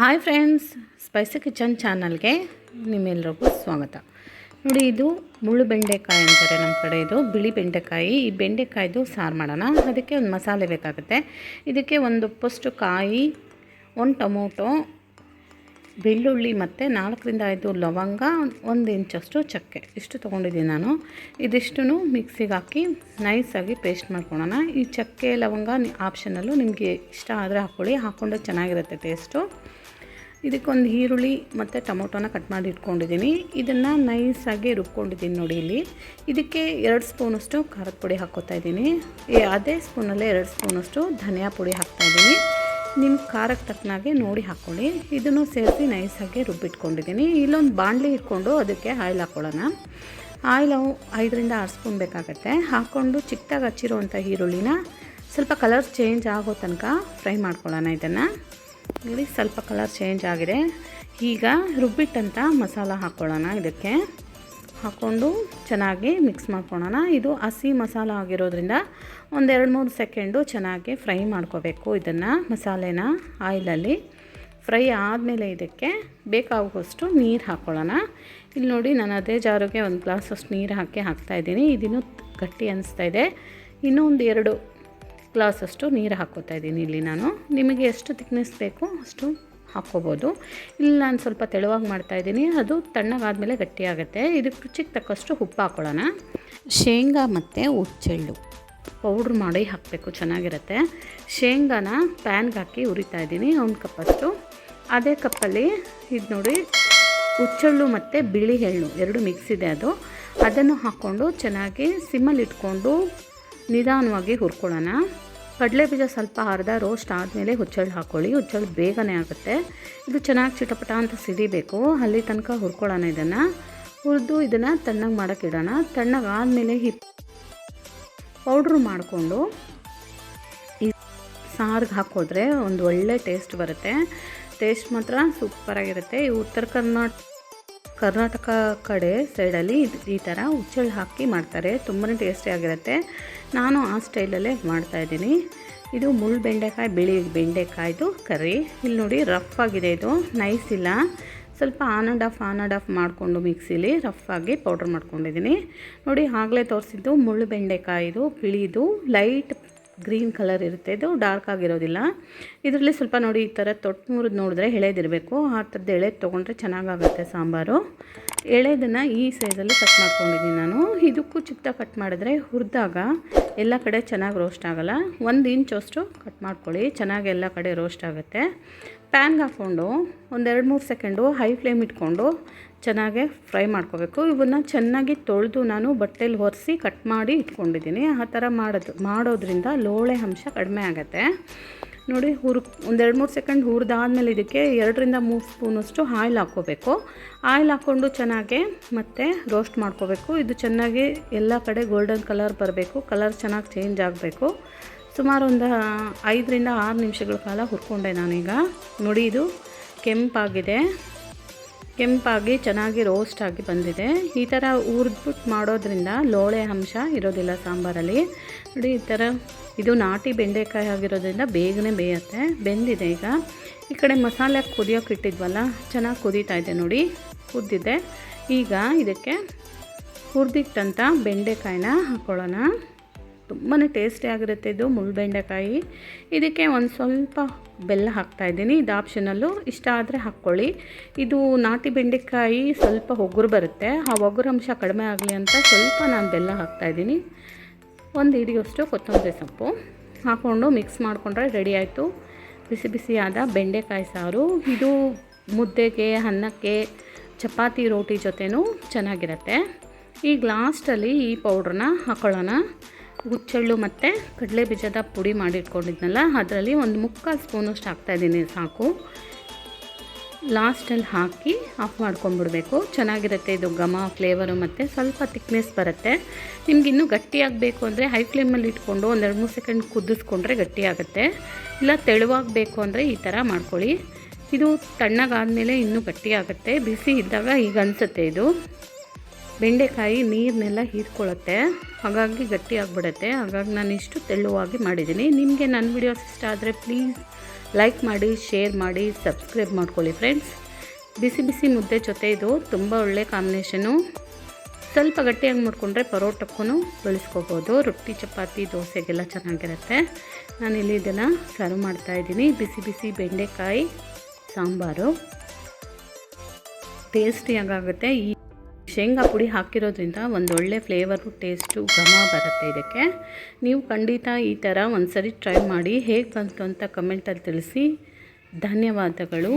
Hi friends, spicy kitchen ಚಾನಲ್ಗೆ ನಿಮ್ಮೆಲ್ಲರಿಗೂ ಸ್ವಾಗತ. ನೋಡಿ, ಇದು ಮುಳ್ಳು ಬೆಂಡೆಕಾಯಿ ಅಂತಾರೆ ನಮ್ಮ ಕಡೆ ಇದು, ಬಿಳಿ ಬೆಂಡೆಕಾಯಿ. ಈ ಬೆಂಡೆಕಾಯಿದು ಸಾರು ಮಾಡೋಣ. ಅದಕ್ಕೆ ಒಂದು ಮಸಾಲೆ ಬೇಕಾಗುತ್ತೆ. ಇದಕ್ಕೆ ಒಂದು ಉಪ್ಪಷ್ಟು ಕಾಯಿ, ಒಂದು ಟೊಮೊಟೊ, ಬೆಳ್ಳುಳ್ಳಿ ಮತ್ತು ನಾಲ್ಕರಿಂದ ಐದು ಲವಂಗ, ಒಂದು ಇಂಚಷ್ಟು ಚಕ್ಕೆ. ಇಷ್ಟು ತೊಗೊಂಡಿದ್ದೀನಿ ನಾನು. ಇದಿಷ್ಟು ಮಿಕ್ಸಿಗೆ ಹಾಕಿ ನೈಸಾಗಿ ಪೇಸ್ಟ್ ಮಾಡ್ಕೊಳ್ಳೋಣ. ಈ ಚಕ್ಕೆ, ಲವಂಗ ಆಪ್ಷನಲ್ಲೂ ನಿಮಗೆ ಇಷ್ಟ ಆದರೆ ಹಾಕ್ಕೊಳ್ಳಿ. ಹಾಕ್ಕೊಂಡು ಚೆನ್ನಾಗಿರುತ್ತೆ ಟೇಸ್ಟು. ಇದಕ್ಕೊಂದು ಈರುಳ್ಳಿ ಮತ್ತು ಟೊಮೊಟೊನ ಕಟ್ ಮಾಡಿ ಇಟ್ಕೊಂಡಿದ್ದೀನಿ. ಇದನ್ನು ನೈಸಾಗಿ ರುಬ್ಕೊಂಡಿದ್ದೀನಿ ನೋಡಿ ಇಲ್ಲಿ. ಇದಕ್ಕೆ ಎರಡು ಸ್ಪೂನಷ್ಟು ಖಾರದ ಪುಡಿ ಹಾಕ್ಕೋತಾ ಇದ್ದೀನಿ. ಅದೇ ಸ್ಪೂನಲ್ಲೇ ಎರಡು ಸ್ಪೂನಷ್ಟು ಧನಿಯಾ ಪುಡಿ ಹಾಕ್ತಾಯಿದ್ದೀನಿ ನಿಮ್ಮ ಖಾರಕ್ಕೆ ತಕ್ಕನಾಗೆ ನೋಡಿ ಹಾಕ್ಕೊಳ್ಳಿ. ಇದನ್ನು ಸೇರಿಸಿ ನೈಸಾಗಿ ರುಬ್ಬಿಟ್ಕೊಂಡಿದ್ದೀನಿ. ಇಲ್ಲೊಂದು ಬಾಣಲಿ ಇಟ್ಕೊಂಡು ಅದಕ್ಕೆ ಆಯಿಲ್ ಹಾಕ್ಕೊಳ್ಳೋಣ. ಆಯಿಲ್ ಐದರಿಂದ ಆರು ಸ್ಪೂನ್ ಬೇಕಾಗುತ್ತೆ. ಹಾಕ್ಕೊಂಡು ಚಿಕ್ಕದಾಗಿ ಹಚ್ಚಿರೋವಂಥ ಈರುಳ್ಳಿನ ಸ್ವಲ್ಪ ಕಲರ್ ಚೇಂಜ್ ಆಗೋ ತನಕ ಫ್ರೈ ಮಾಡ್ಕೊಳ್ಳೋಣ ಇದನ್ನು. ನೋಡಿ, ಸ್ವಲ್ಪ ಕಲರ್ ಚೇಂಜ್ ಆಗಿದೆ. ಈಗ ರುಬ್ಬಿಟ್ಟಂಥ ಮಸಾಲ ಹಾಕ್ಕೊಳ್ಳೋಣ ಇದಕ್ಕೆ. ಹಾಕ್ಕೊಂಡು ಚೆನ್ನಾಗಿ ಮಿಕ್ಸ್ ಮಾಡ್ಕೊಳ್ಳೋಣ. ಇದು ಹಸಿ ಮಸಾಲ ಆಗಿರೋದ್ರಿಂದ ಒಂದೆರಡು ಮೂರು ಸೆಕೆಂಡು ಚೆನ್ನಾಗಿ ಫ್ರೈ ಮಾಡ್ಕೋಬೇಕು ಇದನ್ನು, ಮಸಾಲೆನ ಆಯಿಲಲ್ಲಿ ಫ್ರೈ ಆದಮೇಲೆ ಇದಕ್ಕೆ ಬೇಕಾಗುವಷ್ಟು ನೀರು ಹಾಕ್ಕೊಳ್ಳೋಣ ಇಲ್ಲಿ ನೋಡಿ, ನಾನು ಅದೇ ಜಾರಿಗೆ ಒಂದು ಗ್ಲಾಸಷ್ಟು ನೀರು ಹಾಕಿ ಹಾಕ್ತಾಯಿದ್ದೀನಿ ಇದನ್ನು ಗಟ್ಟಿ ಅನಿಸ್ತಾ ಇದೆ. ಇನ್ನೂ ಒಂದು ಎರಡು ಗ್ಲಾಸಷ್ಟು ನೀರು ಹಾಕ್ಕೋತಾ ಇದ್ದೀನಿ ಇಲ್ಲಿ ನಾನು. ನಿಮಗೆ ಎಷ್ಟು ತಿಕ್ನೆಸ್ ಬೇಕು ಅಷ್ಟು ಹಾಕ್ಕೋಬೋದು. ಇಲ್ಲಿ ನಾನು ಸ್ವಲ್ಪ ತೆಳುವಾಗಿ ಮಾಡ್ತಾಯಿದ್ದೀನಿ ಅದು ತಣ್ಣಗಾದಮೇಲೆ ಗಟ್ಟಿಯಾಗುತ್ತೆ. ಇದಕ್ಕೆ ರುಚಿಗೆ ತಕ್ಕಷ್ಟು ಉಪ್ಪು ಹಾಕ್ಕೊಳ್ಳೋಣ. ಶೇಂಗಾ ಮತ್ತು ಉಚ್ಚೆಳ್ಳು ಪೌಡ್ರ್ ಮಾಡಿ ಹಾಕಬೇಕು, ಚೆನ್ನಾಗಿರುತ್ತೆ. ಶೇಂಗಾನ ಪ್ಯಾನ್ಗೆ ಹಾಕಿ ಉರಿತಾ ಇದ್ದೀನಿ, ಒಂದು ಕಪ್ಪಷ್ಟು ಅದೇ ಕಪ್ಪಲ್ಲಿ ಇದು ನೋಡಿ, ಹುಚ್ಚೆಳ್ಳು ಮತ್ತು ಬಿಳಿ ಎಳ್ಳು, ಎರಡು ಮಿಕ್ಸ್ ಇದೆ ಅದು. ಅದನ್ನು ಹಾಕ್ಕೊಂಡು ಚೆನ್ನಾಗಿ ಸಿಮ್ಮಲ್ಲಿ ಇಟ್ಕೊಂಡು ನಿಧಾನವಾಗಿ ಹುರ್ಕೊಳ್ಳೋಣ. ಕಡಲೆ ಬೀಜ ಸ್ವಲ್ಪ ಅರ್ಧ ರೋಸ್ಟ್ ಆದಮೇಲೆ ಹುಚ್ಚಳ್ಳು ಹಾಕ್ಕೊಳ್ಳಿ ಹುಚ್ಚಳ್ಳು ಬೇಗನೆ ಆಗುತ್ತೆ. ಇದು ಚೆನ್ನಾಗಿ ಚಿಟಪಟ ಅಂತ ಸಿಡಿಬೇಕು ಅಲ್ಲಿ ತನಕ ಹುರ್ಕೊಳ್ಳೋಣ ಇದನ್ನು. ಹುರಿದು ಇದನ್ನು ತಣ್ಣಗೆ ಮಾಡೋಕ್ಕಿಡೋಣ ತಣ್ಣಗೆ ಆದಮೇಲೆ ಹಿಪ್ ಪೌಡ್ರು ಮಾಡಿಕೊಂಡು ಈ ಸಾರಿಗೆ ಹಾಕಿದ್ರೆ ಒಂದು ಒಳ್ಳೆ ಟೇಸ್ಟ್ ಬರುತ್ತೆ. ಟೇಸ್ಟ್ ಮಾತ್ರ ಸೂಪರಾಗಿರುತ್ತೆ ಈ ಉತ್ತರ ಕರ್ನಾಟಕ ಕರ್ನಾಟಕ ಕಡೆ ಸೈಡಲ್ಲಿ ಈ ಥರ ಹುಚ್ಚಳ್ಳು ಹಾಕಿ ಮಾಡ್ತಾರೆ. ತುಂಬಾ ಟೇಸ್ಟಿಯಾಗಿರುತ್ತೆ ನಾನು ಆ ಸ್ಟೈಲಲ್ಲೇ ಮಾಡ್ತಾಯಿದ್ದೀನಿ ಇದು ಮುಳ್ಳು ಬೆಂಡೆಕಾಯಿ, ಬಿಳಿ ಬೆಂಡೆಕಾಯಿದು ಕರಿ. ಇಲ್ಲಿ ನೋಡಿ ರಫ್ ಆಗಿದೆ ಇದು. ನೈಸ್ ಇಲ್ಲ. ಸ್ವಲ್ಪ on and off on and off ಮಾಡಿಕೊಂಡು ಮಿಕ್ಸಿಲಿ ರಫ್ ಆಗಿ ಪೌಡ್ರ್ ಮಾಡ್ಕೊಂಡಿದ್ದೀನಿ. ನೋಡಿ ಆಗಲೇ ತೋರಿಸಿದ್ದು ಮುಳ್ಳು ಬೆಂಡೆಕಾಯಿದು, ಬಿಳಿದು ಲೈಟ್ ಗ್ರೀನ್ ಕಲರ್ ಇರುತ್ತೆ. ಇದು ಡಾರ್ಕ್ ಆಗಿರೋದಿಲ್ಲ. ಇದರಲ್ಲಿ ಸ್ವಲ್ಪ ನೋಡಿ ಈ ಥರ ತೊಟ್ಟು ಮುರಿದು ನೋಡಿದ್ರೆ ಎಳೆದಿರಬೇಕು. ಆ ಥರದ್ದು ಎಳೆ ತೊಗೊಂಡ್ರೆ ಚೆನ್ನಾಗಾಗುತ್ತೆ ಸಾಂಬಾರು. ಎಳೆದನ್ನು ಈ ಸೈಜಲ್ಲಿ ಕಟ್ ಮಾಡ್ಕೊಂಡಿದ್ದೀನಿ ನಾನು. ಇದಕ್ಕೂ ಚಿಕ್ಕ ಕಟ್ ಮಾಡಿದ್ರೆ ಹುರಿದಾಗ ಎಲ್ಲ ಕಡೆ ಚೆನ್ನಾಗಿ ರೋಸ್ಟ್ ಆಗೋಲ್ಲ. ಒಂದು ಅಷ್ಟು ಕಟ್ ಮಾಡ್ಕೊಳ್ಳಿ. ಚೆನ್ನಾಗಿ ಎಲ್ಲ ಕಡೆ ರೋಸ್ಟ್ ಆಗುತ್ತೆ. ಪ್ಯಾನ್ಗೆ ಹಾಕ್ಕೊಂಡು ಒಂದೆರಡು ಮೂರು ಸೆಕೆಂಡು ಹೈ ಫ್ಲೇಮ್ ಇಟ್ಕೊಂಡು ಚೆನ್ನಾಗೆ ಫ್ರೈ ಮಾಡ್ಕೋಬೇಕು. ಇವನ್ನ ಚೆನ್ನಾಗಿ ತೊಳೆದು ನಾನು ಬಟ್ಟೆಲಿ ಒರೆಸಿ ಕಟ್ ಮಾಡಿ ಇಟ್ಕೊಂಡಿದ್ದೀನಿ. ಆ ಥರ ಮಾಡೋದು, ಮಾಡೋದ್ರಿಂದ ಲೋಳೆ ಅಂಶ ಕಡಿಮೆ ಆಗುತ್ತೆ. ನೋಡಿ, ಹುರ್ ಒಂದೆರಡು ಮೂರು ಸೆಕೆಂಡ್ ಹುರಿದಾದ್ಮೇಲೆ ಇದಕ್ಕೆ ಎರಡರಿಂದ ಮೂರು ಸ್ಪೂನಷ್ಟು ಆಯಿಲ್ ಹಾಕ್ಕೋಬೇಕು. ಆಯಿಲ್ ಹಾಕ್ಕೊಂಡು ಚೆನ್ನಾಗಿ ಮತ್ತೆ ರೋಸ್ಟ್ ಮಾಡ್ಕೋಬೇಕು. ಇದು ಚೆನ್ನಾಗಿ ಎಲ್ಲ ಕಡೆ ಗೋಲ್ಡನ್ ಕಲರ್ ಬರಬೇಕು. ಕಲರ್ ಚೆನ್ನಾಗಿ ಚೇಂಜ್ ಆಗಬೇಕು. ಸುಮಾರು ಒಂದು ಐದರಿಂದ ಆರು ನಿಮಿಷಗಳ ಕಾಲ ಹುರ್ಕೊಂಡೆ ನಾನೀಗ. ನೋಡಿ, ಇದು ಕೆಂಪಾಗಿದೆ. ಕೆಂಪಾಗಿ ಚೆನ್ನಾಗಿ ರೋಸ್ಟ್ ಆಗಿ ಬಂದಿದೆ. ಈ ಥರ ಹುರಿದ್ಬಿಟ್ಟು ಮಾಡೋದ್ರಿಂದ ಲೋಳೆ ಅಂಶ ಇರೋದಿಲ್ಲ ಸಾಂಬಾರಲ್ಲಿ. ನೋಡಿ ಈ ಥರ ಇದು ನಾಟಿ ಬೆಂಡೆಕಾಯಿ ಆಗಿರೋದ್ರಿಂದ ಬೇಗನೆ ಬೇಯುತ್ತೆ. ಬೆಂದಿದೆ ಈಗ. ಈ ಕಡೆ ಮಸಾಲೆ ಕುದಿಯೋಕೆ ಇಟ್ಟಿದ್ವಲ್ಲ, ಚೆನ್ನಾಗಿ ಕುದೀತಾ ಇದೆ ನೋಡಿ. ಕುದ್ದಿದೆ. ಈಗ ಇದಕ್ಕೆ ಹುರಿದಿಟ್ಟಂಥ ಬೆಂಡೆಕಾಯಿನ ಹಾಕ್ಕೊಳ್ಳೋಣ ತುಂಬಾ ಟೇಸ್ಟಿಯಾಗಿರುತ್ತೆ ಇದು ಮುಳ್ಳು ಬೆಂಡೆಕಾಯಿ ಇದಕ್ಕೆ ಒಂದು ಸ್ವಲ್ಪ ಬೆಲ್ಲ ಹಾಕ್ತಾಯಿದ್ದೀನಿ ಇದು ಆಪ್ಷನಲ್ಲು ಇಷ್ಟ ಆದರೆ ಹಾಕ್ಕೊಳ್ಳಿ ಇದು ನಾಟಿ ಬೆಂಡೆಕಾಯಿ ಸ್ವಲ್ಪ ಒಗ್ಗರು ಬರುತ್ತೆ. ಆ ಒಗ್ರಂಶ ಕಡಿಮೆ ಆಗಲಿ ಅಂತ ಸ್ವಲ್ಪ ನಾನು ಬೆಲ್ಲ ಹಾಕ್ತಾ ಇದ್ದೀನಿ. ಒಂದು ಹಿಡಿಯೋಷ್ಟು ಕೊತ್ತಂಬರಿ ಸೊಪ್ಪು ಹಾಕ್ಕೊಂಡು ಮಿಕ್ಸ್ ಮಾಡಿಕೊಂಡ್ರೆ ರೆಡಿ ಆಯಿತು. ಬಿಸಿ ಬಿಸಿಯಾದ ಬೆಂಡೆಕಾಯಿ ಸಾರು. ಇದು ಮುದ್ದೆಗೆ, ಅನ್ನಕ್ಕೆ, ಚಪಾತಿ, ರೋಟಿ ಜೊತೆನೂ ಚೆನ್ನಾಗಿರುತ್ತೆ. ಈಗ ಲಾಸ್ಟಲ್ಲಿ ಈ ಪೌಡ್ರನ್ನ ಹಾಕ್ಕೊಳ್ಳೋಣ ಹುಚ್ಚೆಳ್ಳು ಮತ್ತು ಕಡಲೆ ಬೀಜದ ಪುಡಿ ಮಾಡಿಟ್ಕೊಂಡಿದ್ನಲ್ಲ, ಅದರಲ್ಲಿ ಒಂದು ಮುಕ್ಕಾಲು ಸ್ಪೂನಷ್ಟು ಹಾಕ್ತಾಯಿದ್ದೀನಿ ಸಾಕು. ಲಾಸ್ಟಲ್ಲಿ ಹಾಕಿ ಆಫ್ ಮಾಡ್ಕೊಂಡ್ಬಿಡ್ಬೇಕು ಚೆನ್ನಾಗಿರುತ್ತೆ ಇದು ಘಮ, ಫ್ಲೇವರು ಮತ್ತು ಸ್ವಲ್ಪ ತಿಕ್ನೆಸ್ ಬರುತ್ತೆ. ನಿಮ್ಗೆ ಇನ್ನೂ ಗಟ್ಟಿಯಾಗಬೇಕು ಅಂದರೆ ಹೈ ಫ್ಲೇಮಲ್ಲಿ ಇಟ್ಕೊಂಡು ಒಂದೆರಡು ಮೂರು ಸೆಕೆಂಡ್ ಕುದಿಸ್ಕೊಂಡ್ರೆ ಗಟ್ಟಿಯಾಗುತ್ತೆ ಇಲ್ಲ ತೆಳುವಾಗಬೇಕು ಅಂದರೆ ಈ ಥರ ಮಾಡ್ಕೊಳ್ಳಿ. ಇದು ತಣ್ಣಗಾದಮೇಲೆ ಇನ್ನೂ ಗಟ್ಟಿಯಾಗುತ್ತೆ ಬಿಸಿ ಇದ್ದಾಗ ಈಗ ಅನಿಸುತ್ತೆ ಇದು. ಬೆಂಡೆಕಾಯಿ ನೀರನ್ನೆಲ್ಲ ಹೀರ್ಕೊಳ್ಳುತ್ತೆ. ಹಾಗಾಗಿ ಗಟ್ಟಿ ಆಗಿಬಿಡುತ್ತೆ. ಹಾಗಾಗಿ ನಾನು ಇಷ್ಟು ತೆಳ್ಳುವಾಗಿ ಮಾಡಿದ್ದೀನಿ. ನಿಮಗೆ ನನ್ನ ವಿಡಿಯೋಸ್ ಇಷ್ಟ ಆದರೆ ಪ್ಲೀಸ್ ಲೈಕ್ ಮಾಡಿ ಶೇರ್ ಮಾಡಿ ಸಬ್ಸ್ಕ್ರೈಬ್ ಮಾಡ್ಕೊಳ್ಳಿ ಫ್ರೆಂಡ್ಸ್ ಬಿಸಿ ಬಿಸಿ ಮುದ್ದೆ ಜೊತೆ ಇದು ತುಂಬ ಒಳ್ಳೆ ಕಾಂಬಿನೇಷನು ಸ್ವಲ್ಪ ಗಟ್ಟಿಯಾಗಿ ಮಾಡಿಕೊಂಡ್ರೆ ಪರೋಟಕ್ಕೂ ಬಳಸ್ಕೋಬೋದು. ರೊಟ್ಟಿ, ಚಪಾತಿ, ದೋಸೆಗೆಲ್ಲ ಚೆನ್ನಾಗಿರುತ್ತೆ. ನಾನಿಲ್ಲಿ ಇದನ್ನು ಸರ್ವ್ ಮಾಡ್ತಾಯಿದ್ದೀನಿ ಬಿಸಿ ಬಿಸಿ ಬೆಂಡೆಕಾಯಿ, ಸಾಂಬಾರು. ಟೇಸ್ಟಿಯಾಗುತ್ತೆ ಈ ಶೇಂಗಾ ಪುಡಿ ಹಾಕಿರೋದ್ರಿಂದ ಒಂದು ಒಳ್ಳೆ ಫ್ಲೇವರು ಟೇಸ್ಟು ಘಮ ಬರುತ್ತೆ ಇದಕ್ಕೆ. ನೀವು ಖಂಡಿತ ಈ ಥರ ಒಂದು ಸರಿ ಟ್ರೈ ಮಾಡಿ ಹೇಗೆ ಬಂತು ಅಂತ ಕಮೆಂಟಲ್ಲಿ ತಿಳಿಸಿ. ಧನ್ಯವಾದಗಳು.